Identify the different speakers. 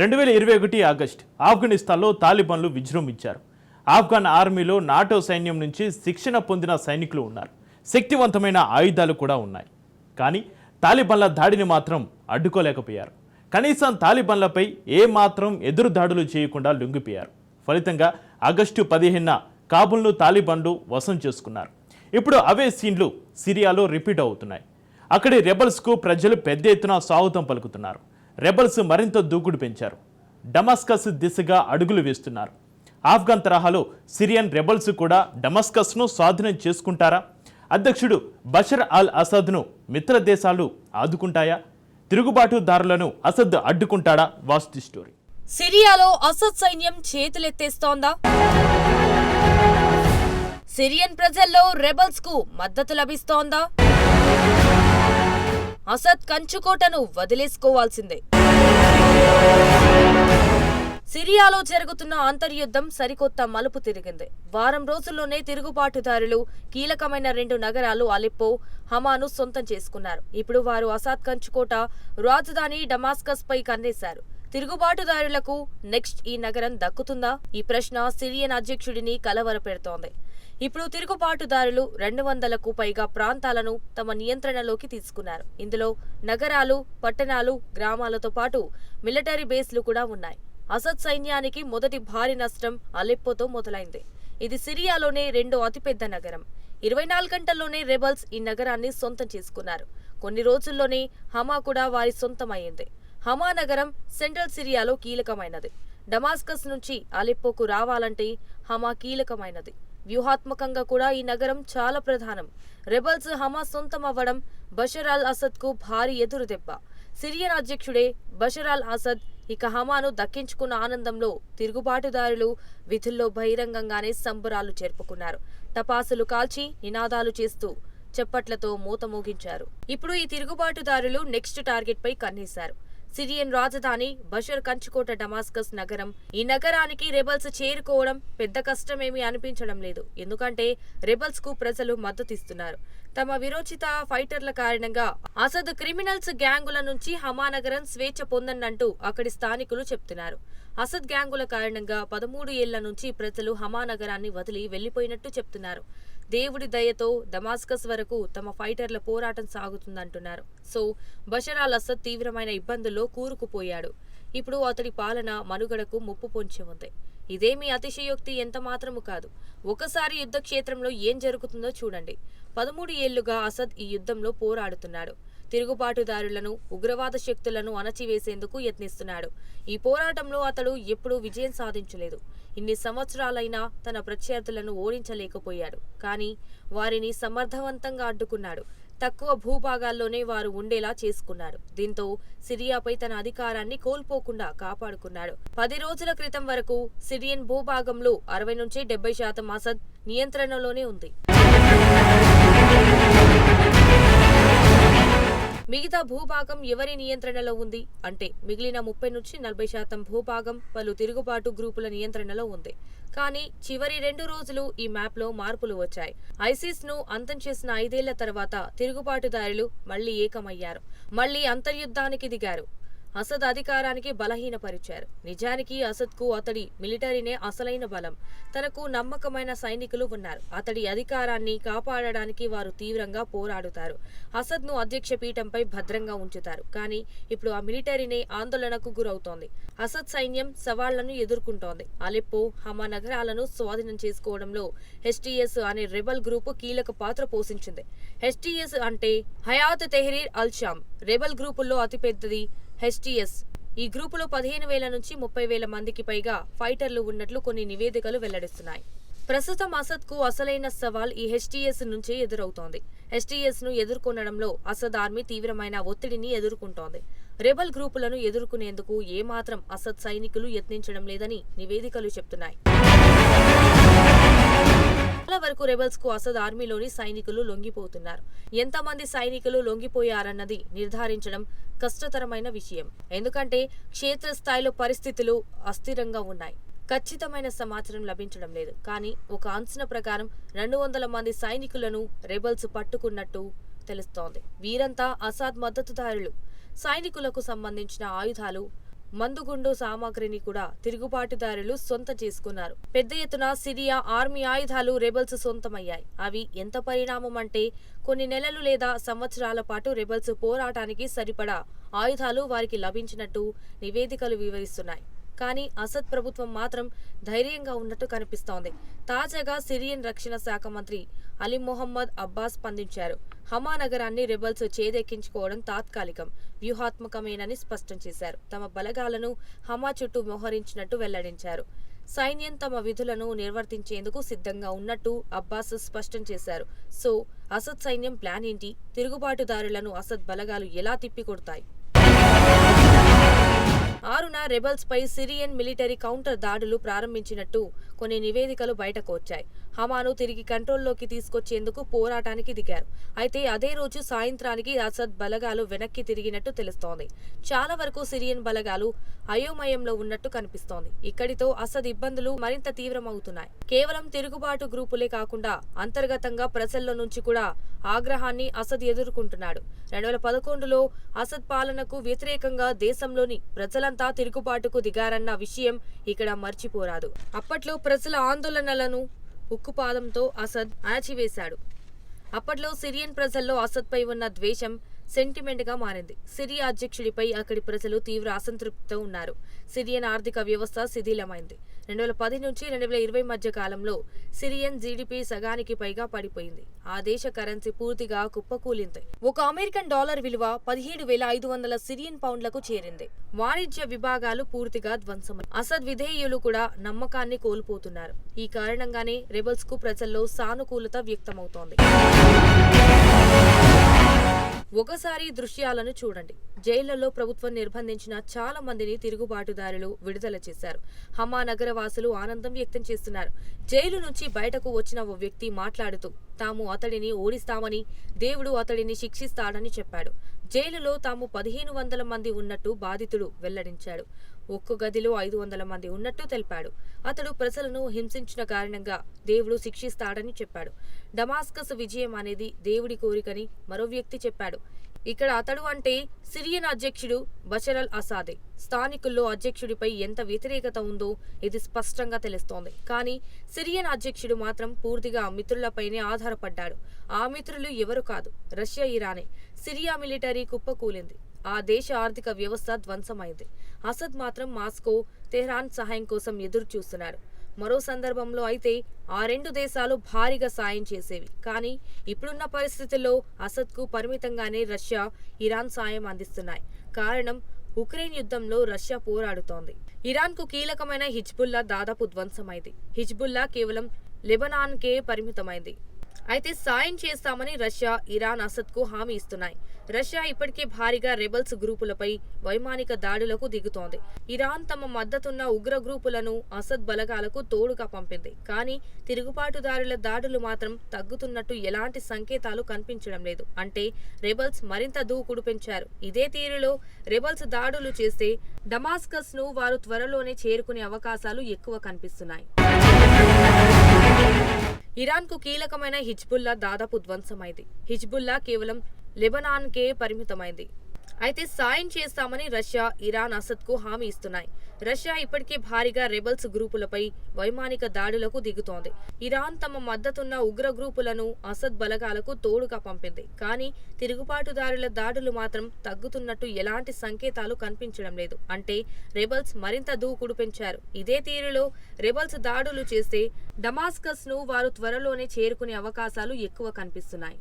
Speaker 1: రెండు వేల ఇరవై ఒకటి ఆగస్టు ఆఫ్ఘనిస్తాన్లో తాలిబాన్లు విజృంభించారు. ఆఫ్ఘన్ ఆర్మీలో నాటో సైన్యం నుంచి శిక్షణ పొందిన సైనికులు ఉన్నారు. శక్తివంతమైన ఆయుధాలు కూడా ఉన్నాయి. కానీ తాలిబాన్ల దాడిని మాత్రం అడ్డుకోలేకపోయారు. కనీసం తాలిబాన్లపై ఏ మాత్రం ఎదురు దాడులు చేయకుండా లొంగిపోయారు. ఫలితంగా ఆగస్టు పదిహేనున కాబుల్ను తాలిబాన్లు వశం చేసుకున్నారు. ఇప్పుడు అవే సీన్లు సిరియాలో రిపీట్ అవుతున్నాయి. అక్కడి రెబల్స్కు ప్రజలు పెద్ద ఎత్తున స్వాగతం పలుకుతున్నారు. రెబల్స్ మరింత దూకుడు పెంచారు. డమాస్కస్ దిశగా అడుగులు వేస్తున్నారు. ఆఫ్ఘన్ తరహాలో సిరియన్ రెబల్స్ కూడా డమాస్కస్ను స్వాధీనం చేసుకుంటారా? అధ్యక్షుడు బషర్ అల్ అసద్ను మిత్ర దేశాలు ఆదుకుంటాయా? తిరుగుబాటుదారులను అసద్ అడ్డుకుంటాడా? వాస్తు స్టోరీ.
Speaker 2: సిరియాలో అసద్ సైన్యం చేతులెత్తేస్తోందా? సిరియన్ ప్రజల్లో రెబల్స్కు మద్దతు లభిస్తోందా? అసద్ కంచుకోటను వదిలేసుకోవాల్సిందే. సిరియాలో జరుగుతున్న అంతర్యుద్ధం సరికొత్త మలుపు తిరిగింది. వారం రోజుల్లోనే తిరుగుబాటుదారులు కీలకమైన రెండు నగరాలు అలిప్పో హమాను సొంతం చేసుకున్నారు. ఇప్పుడు వారు అసాద్ కంచుకోట రాజధాని డమాస్కస్ పై కన్నేశారు. తిరుగుబాటుదారులకు నెక్స్ట్ ఈ నగరం దక్కుతుందా? ఈ ప్రశ్న సిరియన్ అధ్యక్షుడిని కలవరపెడుతోంది. ఇప్పుడు తిరుగుబాటుదారులు రెండు వందలకు పైగా ప్రాంతాలను తమ నియంత్రణలోకి తీసుకున్నారు. ఇందులో నగరాలు పట్టణాలు గ్రామాలతో పాటు మిలిటరీ బేస్లు కూడా ఉన్నాయి. అసద్ సైన్యానికి మొదటి భారీ నష్టం అలెప్పోతో మొదలైంది. ఇది సిరియాలోనే రెండో అతిపెద్ద నగరం. ఇరవై నాలుగు గంటల్లోనే రెబల్స్ ఈ నగరాన్ని సొంతం చేసుకున్నారు. కొన్ని రోజుల్లోనే హమా కూడా వారి సొంతమైంది హమా నగరం సెంట్రల్ సిరియాలో కీలకమైనది. డమాస్కస్ నుంచి అలెప్పోకు రావాలంటే హమా కీలకమైనది. వ్యూహాత్మకంగా కూడా ఈ నగరం చాలా ప్రధానం. రెబల్స్ హమా సొంతం అవ్వడం బషర్ అల్ అసద్కు భారీ ఎదురుదెబ్బ. సిరియన్ అధ్యక్షుడే బషర్ అల్ అసద్ ఇక హమాను దక్కించుకున్న ఆనందంలో తిరుగుబాటుదారులు విధుల్లో బహిరంగంగానే సంబరాలు జరుపుకున్నారు టపాసులు కాల్చి నినాదాలు చేస్తూ చెప్పట్లతో మూత మోగించారు. ఇప్పుడు ఈ తిరుగుబాటుదారులు నెక్స్ట్ టార్గెట్ పై కన్నేశారు. సిరియన్ రాజధాని బషర్ కంచుకోట డమాస్కస్ నగరం. ఈ నగరానికి రెబల్స్ చేరుకోవడం పెద్ద కష్టమేమీ అనిపించడం లేదు. ఎందుకంటే రెబల్స్కు ప్రజలు మద్దతిస్తున్నారు. తమ విరోచిత ఫైటర్ల కారణంగా అసద్ క్రిమినల్స్ గ్యాంగుల నుంచి హమా నగరం స్వేచ్ఛ పొందనంటూ అక్కడి స్థానికులు చెప్తున్నారు. అసద్ గ్యాంగుల కారణంగా పదమూడు ఏళ్ళ నుంచి ప్రజలు హమా నగరాన్ని వదిలి వెళ్ళిపోయినట్టు చెప్తున్నారు. దేవుడి దయతో దమాస్కస్ వరకు తమ ఫైటర్ల పోరాటం సాగుతుందంటున్నారు. సో బషర్ అల్ అసద్ తీవ్రమైన ఇబ్బందుల్లో కూరుకుపోయాడు. ఇప్పుడు అతడి పాలన మనుగడకు ముప్పు పొంచి ఉంది. ఇదేమీ అతిశయోక్తి ఎంత మాత్రము కాదు. ఒకసారి యుద్ధ క్షేత్రంలో ఏం జరుగుతుందో చూడండి. పదమూడు ఏళ్ళుగా అసద్ ఈ యుద్ధంలో పోరాడుతున్నాడు. తిరుగుబాటుదారులను ఉగ్రవాద శక్తులను అణచివేసేందుకు యత్నిస్తున్నాడు. ఈ పోరాటంలో అతడు ఎప్పుడూ విజయం సాధించలేదు. ఇన్ని సంవత్సరాలైనా తన ప్రత్యర్థులను ఓడించలేకపోయాడు. కానీ వారిని సమర్థవంతంగా అడ్డుకున్నాడు. తక్కువ భూభాగాల్లోనే వారు ఉండేలా చేసుకున్నాడు. దీంతో సిరియాపై తన అధికారాన్ని కోల్పోకుండా కాపాడుకున్నాడు. పది రోజుల క్రితం వరకు సిరియన్ భూభాగంలో అరవై నుంచి డెబ్బై శాతం అసద్ నియంత్రణలోనే ఉంది. మిగతా భూభాగం ఎవరి నియంత్రణలో ఉంది? అంటే మిగిలిన ముప్పై నుంచి నలభై శాతం భూభాగం పలు తిరుగుబాటు గ్రూపుల నియంత్రణలో ఉంది. కానీ చివరి రెండు రోజులు ఈ మ్యాప్లో మార్పులు వచ్చాయి. ఐసిస్ను అంతం చేసిన ఐదేళ్ళ తర్వాత తిరుగుబాటుదారులు మళ్ళీ ఏకమయ్యారు. మళ్ళీ అంతర్యుద్ధానికి దిగారు. అసద్ అధికారానికి బలహీనపరిచారు. నిజానికి అసద్కు అతడి మిలిటరీనే అసలైన బలం. తనకు నమ్మకమైన సైనికులు ఉన్నారు. అతడి అధికారాన్ని కాపాడడానికి వారు తీవ్రంగా పోరాడుతారు. అసద్ను అధ్యక్ష పీఠంపై భద్రంగా ఉంచుతారు. కానీ ఇప్పుడు ఆ మిలిటరీనే ఆందోళనకు గురవుతోంది. అసద్ సైన్యం సవాళ్ళను ఎదుర్కొంటోంది. అలెప్పో హమా నగరాలను స్వాధీనం చేసుకోవడంలో హెచ్టిఎస్ అనే రెబల్ గ్రూపు కీలక పాత్ర పోషించింది. హెచ్టిఎస్ అంటే హయాత్ తెహరీర్ అల్షామ్. రెబల్ గ్రూపుల్లో అతిపెద్దది హెచ్టిఎస్ ఈ గ్రూపులో పదిహేను వేల నుంచి ముప్పై వేల మందికి పైగా ఫైటర్లు ఉన్నట్లు కొన్ని నివేదికలు వెల్లడిస్తున్నాయి. ప్రస్తుతం అసద్కు అసలైన సవాల్ ఈ హెచ్టిఎస్ నుంచే ఎదురవుతోంది. హెచ్టిఎస్ను ఎదుర్కొనడంలో అసద్ ఆర్మీ తీవ్రమైన ఒత్తిడిని ఎదుర్కొంటోంది. రెబల్ గ్రూపులను ఎదుర్కొనేందుకు ఏమాత్రం అసద్ సైనికులు యత్నించడం లేదని నివేదికలు చెప్తున్నాయి. వరకు రెబల్స్కు అసద్ ఆర్మీలోని సైనికులు లొంగిపోతున్నారు. ఎంతమంది సైనికులు లొంగిపోయారన్నది నిర్ధారించడం కష్టతరమైన విషయం. ఎందుకంటే క్షేత్రస్థాయిలో పరిస్థితులు అస్థిరంగా ఉన్నాయి. ఖచ్చితమైన సమాచారం లభించడం లేదు. కానీ ఒక అంచనా ప్రకారం రెండు వందల మంది సైనికులను రెబల్స్ పట్టుకున్నట్టు తెలుస్తోంది. వీరంతా అసాద్ మద్దతుదారులు. సైనికులకు సంబంధించిన ఆయుధాలు మందుగుండు సామాగ్రిని కూడా తిరుగుబాటుదారులు సొంతం చేసుకున్నారు. పెద్ద ఎత్తున సిరియా ఆర్మీ ఆయుధాలు రెబల్స్ సొంతమయ్యాయి. అవి ఎంత పరిణామం అంటే కొన్ని నెలలు లేదా సంవత్సరాల పాటు రెబల్స్ పోరాటానికి సరిపడా ఆయుధాలు వారికి లభించినట్టు నివేదికలు వివరిస్తున్నాయి. కానీ అసద్ ప్రభుత్వం మాత్రం ధైర్యంగా ఉన్నట్టు కనిపిస్తోంది. తాజాగా సిరియన్ రక్షణ శాఖ మంత్రి అలీ మొహమ్మద్ అబ్బాస్ స్పందించారు. హమా నగరాన్ని రెబల్స్ చేదెక్కించుకోవడం తాత్కాలికం వ్యూహాత్మకమేనని స్పష్టం చేశారు. తమ బలగాలను హమా చుట్టూ మోహరించినట్టు వెల్లడించారు. సైన్యం తమ విధులను నిర్వర్తించేందుకు సిద్ధంగా ఉన్నట్టు అబ్బాస్ స్పష్టం చేశారు. సో అసద్ సైన్యం ప్లాన్ ఏంటి? తిరుగుబాటుదారులను అసద్ బలగాలు ఎలా తిప్పికొడతాయి? రెబల్స్పై పై సిరియన్ మిలిటరీ కౌంటర్ దాడులు ప్రారంభించినట్టు కొన్ని నివేదికలు బయటకు వచ్చాయి. హమాను తిరిగి కంట్రోల్లోకి తీసుకొచ్చేందుకు పోరాటానికి దిగారు. అయితే అదే రోజు సాయంత్రానికి అసద్ బలగాలు వెనక్కి తిరిగినట్టు తెలుస్తోంది. చాలా వరకు సిరియన్ బలగాలు అయోమయంలో ఉన్నట్టు కనిపిస్తోంది. ఇక్కడితో అసద్ ఇబ్బందులు మరింత తీవ్రమవుతున్నాయి. కేవలం తిరుగుబాటు గ్రూపులే కాకుండా అంతర్గతంగా ప్రజల్లో నుంచి కూడా ఆగ్రహాన్ని అసద్ ఎదుర్కొంటున్నాడు. రెండు వేల పదకొండులో అసద్ పాలనకు వ్యతిరేకంగా దేశంలోని ప్రజలంతా తిరుగుబాటుకు దిగారన్న విషయం ఇక్కడ మర్చిపోరాదు. అప్పట్లో ప్రజల ఆందోళనలను ఉక్కుపాదంతో అసద్ అణచివేశాడు. అప్పట్లో సిరియన్ ప్రజల్లో అసద్పై ఉన్న ద్వేషం సెంటిమెంట్గా మారింది. సిరియా అధ్యక్షుడిపై అక్కడి ప్రజలు తీవ్ర అసంతృప్తితో ఉన్నారు. సిరియన్ ఆర్థిక వ్యవస్థ శిథిలమైంది. రెండు వేల పది నుంచి రెండు వేల ఇరవై మధ్య కాలంలో సిరియన్ జీడిపి సగానికి పైగా పడిపోయింది. ఆ దేశ కరెన్సీ పూర్తిగా కుప్పకూలింది. ఒక అమెరికన్ డాలర్ విలువ పదిహేడు వేల ఐదు వందల సిరియన్ పౌండ్లకు చేరింది. వాణిజ్య విభాగాలు పూర్తిగా ధ్వంసమై అసద్ విధేయులు కూడా నమ్మకాన్ని కోల్పోతున్నారు. ఈ కారణంగానే రెబల్స్కు ప్రజల్లో సానుకూలత వ్యక్తమవుతోంది. ఒకసారి దృశ్యాలను చూడండి. జైళ్ళలో ప్రభుత్వం నిర్బంధించిన చాలా మందిని తిరుగుబాటుదారులు విడుదల చేశారు. హమా నగర వాసులు ఆనందం వ్యక్తం చేస్తున్నారు. జైలు నుంచి బయటకు వచ్చిన ఓ వ్యక్తి మాట్లాడుతూ తాము అతడిని ఓడిస్తామని దేవుడు అతడిని శిక్షిస్తాడని చెప్పాడు. జైలులో తాము పదిహేను వందల మంది ఉన్నట్టు బాధితుడు వెల్లడించాడు. ఒక్క గదిలో ఐదు వందల మంది ఉన్నట్టు తెలిపాడు. అతడు ప్రజలను హింసించిన కారణంగా దేవుడు శిక్షిస్తాడని చెప్పాడు. డమాస్కస్ విజయం అనేది దేవుడి కోరికని మరో వ్యక్తి చెప్పాడు. ఇక్కడ అతడు అంటే సిరియన్ అధ్యక్షుడు బషరల్ అసాదే. స్థానికుల్లో అధ్యక్షుడిపై ఎంత వ్యతిరేకత ఉందో ఇది స్పష్టంగా తెలుస్తోంది. కానీ సిరియన్ అధ్యక్షుడు మాత్రం పూర్తిగా మిత్రులపైనే ఆధారపడ్డాడు. ఆ మిత్రులు ఎవరు కాదు రష్యా ఇరానే. సిరియా మిలిటరీ కుప్పకూలింది. ఆ దేశ ఆర్థిక వ్యవస్థ ధ్వంసమైంది. అసద్ మాత్రం మాస్కో తెహ్రాన్ సహాయం కోసం ఎదురు చూస్తున్నారు మరో సందర్భంలో అయితే ఆ రెండు దేశాలు భారీగా సాయం చేసేవి. కానీ ఇప్పుడున్న పరిస్థితుల్లో అసద్కు పరిమితంగానే రష్యా ఇరాన్ సాయం అందిస్తున్నాయి. కారణం ఉక్రెయిన్ యుద్ధంలో రష్యా పోరాడుతోంది. ఇరాన్కు కీలకమైన హిజ్బుల్లా దాదాపు ధ్వంసమైంది. హిజ్బుల్లా కేవలం లెబనాన్కే పరిమితమైంది. అయితే సాయం చేస్తామని రష్యా ఇరాన్ అసద్కు హామీ ఇస్తున్నాయి. రష్యా ఇప్పటికే భారీగా రెబల్స్ గ్రూపులపై వైమానిక దాడులకు దిగుతోంది. ఇరాన్ తమ మద్దతున్న ఉగ్ర గ్రూపులను అసద్ బలగాలకు తోడుగా పంపింది. కానీ తిరుగుబాటుదారుల దాడులు మాత్రం తగ్గుతున్నట్టు ఎలాంటి సంకేతాలు కనిపించడం లేదు. అంటే రెబల్స్ మరింత దూకుడు పెంచారు. ఇదే తీరులో రెబల్స్ దాడులు చేస్తే డమాస్కస్ను వారు త్వరలోనే చేరుకునే అవకాశాలు ఎక్కువ కనిపిస్తున్నాయి. ఇరాన్కు కీలకమైన హిజ్బుల్లా దాదాపు ధ్వంసమైంది. హిజ్బుల్లా కేవలం లెబనాన్కే పరిమితమైంది. అయితే సాయం చేస్తామని రష్యా ఇరాన్ అసద్కు హామీ ఇస్తున్నాయి. రష్యా ఇప్పటికే భారీగా రెబల్స్ గ్రూపులపై వైమానిక దాడులకు దిగుతోంది. ఇరాన్ తమ మద్దతున్న ఉగ్ర గ్రూపులను అసద్ బలగాలకు తోడుగా పంపింది. కానీ తిరుగుబాటుదారుల దాడులు మాత్రం తగ్గుతున్నట్టు ఎలాంటి సంకేతాలు కనిపించడం లేదు. అంటే రెబల్స్ మరింత దూకుడు పెంచారు. ఇదే తీరులో రెబల్స్ దాడులు చేస్తే డమాస్కస్ను వారు త్వరలోనే చేరుకునే అవకాశాలు ఎక్కువ కనిపిస్తున్నాయి.